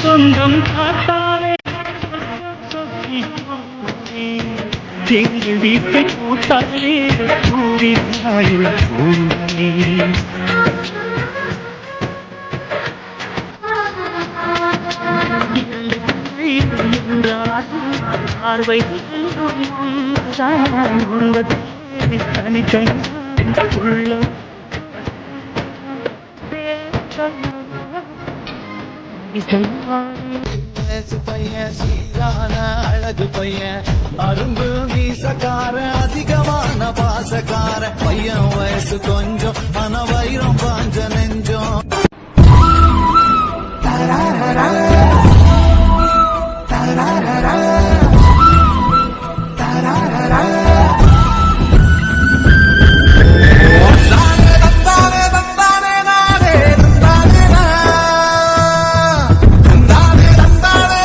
சொந்தம் காத்தாலே எங்கள் வீட்டை கூட்டாலே கூறினாயுள் பூமணி பார்வை தனிச்சை உள்ள பையன் சீரான அழகு பையன் அரும்பு மீசக்கார அதிகமான பாசக்கார பையன் வயசு கொஞ்சம் ஆனா வைரம் பாஞ்ச நெஞ்சம்